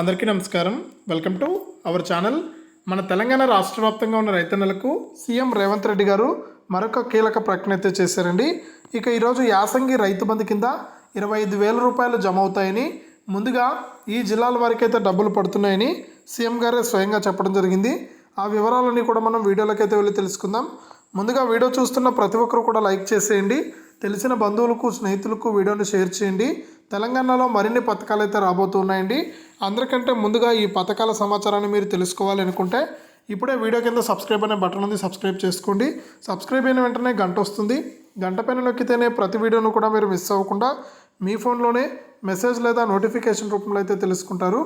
అందరికీ నమస్కారం. Welcome to our channel మన తెలంగాణ రాష్ట్ర వ్యాప్తంగా ఉన్న రైతన్నలకు సీఎం రేవంత్ రెడ్డి గారు మరొక కీలక ప్రకటన అయితే చేశారండి. ఇక ఈరోజు యాసంగి రైతు బంధు కింద ఇరవై ఐదు వేల రూపాయలు జమ అవుతాయని ముందుగా ఈ జిల్లాల వారికైతే డబ్బులు పడుతున్నాయని సీఎం గారే స్వయంగా చెప్పడం జరిగింది. ఆ వివరాలన్నీ కూడా మనం వీడియోలకైతే వెళ్ళి తెలుసుకుందాం. ముందుగా వీడియో చూస్తున్న ప్రతి ఒక్కరు కూడా లైక్ చేసేయండి. తెలిసిన బంధువులకు స్నేహితులకు వీడియోని షేర్ చేయండి. తెలంగాణలో మరిన్ని పథకాలు అయితే రాబోతున్నాయండి. అందరికంటే ముందుగా ఈ పథకాల సమాచారాన్ని మీరు తెలుసుకోవాలి అనుకుంటే ఇప్పుడే వీడియో కింద సబ్స్క్రైబ్ అనే బటన్ ఉంది సబ్స్క్రైబ్ చేసుకోండి. సబ్స్క్రైబ్ అయిన వెంటనే గంట వస్తుంది. గంట పైన నొక్కితేనే ప్రతి వీడియోను కూడా మీరు మిస్ అవ్వకుండా మీ ఫోన్లోనే మెసేజ్ లేదా నోటిఫికేషన్ రూపంలో అయితే తెలుసుకుంటారు.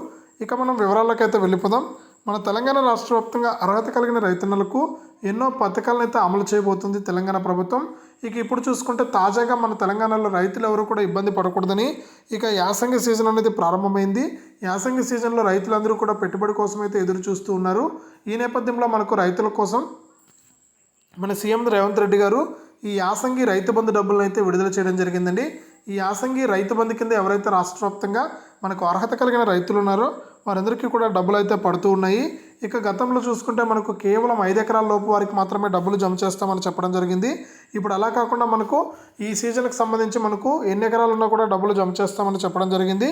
ఇక మనం వివరాలకైతే వెళ్ళిపోదాం. మన తెలంగాణ రాష్ట్ర వ్యాప్తంగా అర్హత కలిగిన రైతన్నలకు ఎన్నో పథకాలను అయితే అమలు చేయబోతుంది తెలంగాణ ప్రభుత్వం. ఇక ఇప్పుడు చూసుకుంటే తాజాగా మన తెలంగాణలో రైతులు ఎవరు కూడా ఇబ్బంది పడకూడదని ఇక యాసంగి సీజన్ అనేది ప్రారంభమైంది. యాసంగి సీజన్లో రైతులందరూ కూడా పెట్టుబడి కోసం అయితే ఎదురు చూస్తూ ఉన్నారు. ఈ నేపథ్యంలో మనకు రైతుల కోసం మన సీఎం రేవంత్ రెడ్డి గారు ఈ యాసంగి రైతు బంధు డబ్బులను అయితే విడుదల చేయడం జరిగిందండి. ఈ యాసంగి రైతు బంధు కింద ఎవరైతే రాష్ట్ర వ్యాప్తంగా మనకు అర్హత కలిగిన రైతులు ఉన్నారో వారందరికీ కూడా డబ్బులు అయితే పడుతూ ఉన్నాయి. ఇక గతంలో చూసుకుంటే మనకు కేవలం ఐదు ఎకరాల లోపు వారికి మాత్రమే డబ్బులు జమ చేస్తామని చెప్పడం జరిగింది. ఇప్పుడు అలా కాకుండా మనకు ఈ సీజన్కి సంబంధించి మనకు ఎన్ని ఎకరాలు ఉన్నా కూడా డబ్బులు జమ చేస్తామని చెప్పడం జరిగింది.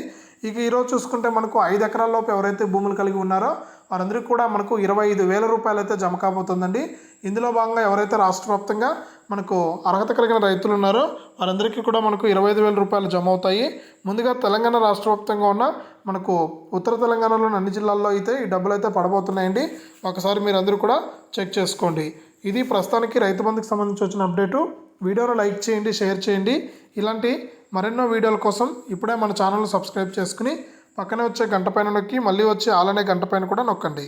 ఇక ఈరోజు చూసుకుంటే మనకు ఐదు ఎకరాల్లోపు ఎవరైతే భూములు కలిగి ఉన్నారో వారందరికీ కూడా మనకు ఇరవై ఐదు వేల రూపాయలు అయితే జమ కాబోతుందండి. ఇందులో భాగంగా ఎవరైతే రాష్ట్ర వ్యాప్తంగా మనకు అర్హత కలిగిన రైతులు ఉన్నారో వారందరికీ కూడా మనకు ఇరవై ఐదు వేల రూపాయలు జమ అవుతాయి. ముందుగా తెలంగాణ రాష్ట్ర వ్యాప్తంగా ఉన్న మనకు ఉత్తర తెలంగాణలోని అన్ని జిల్లాల్లో అయితే ఈ డబ్బులు అయితే పడబోతున్నాయండి. ఒకసారి మీరు అందరూ కూడా చెక్ చేసుకోండి. ఇది ప్రస్తుతానికి రైతు బంధుకి సంబంధించి వచ్చిన అప్డేటు వీడియోను లైక్ చేయండి షేర్ చేయండి. ఇలాంటి మరెన్నో వీడియోల కోసం ఇప్పుడే మన ఛానల్ని సబ్స్క్రైబ్ చేసుకుని పక్కనే వచ్చే గంట పైన నొక్కి మళ్ళీ వచ్చే ఆలనే గంట పైన కూడా నొక్కండి.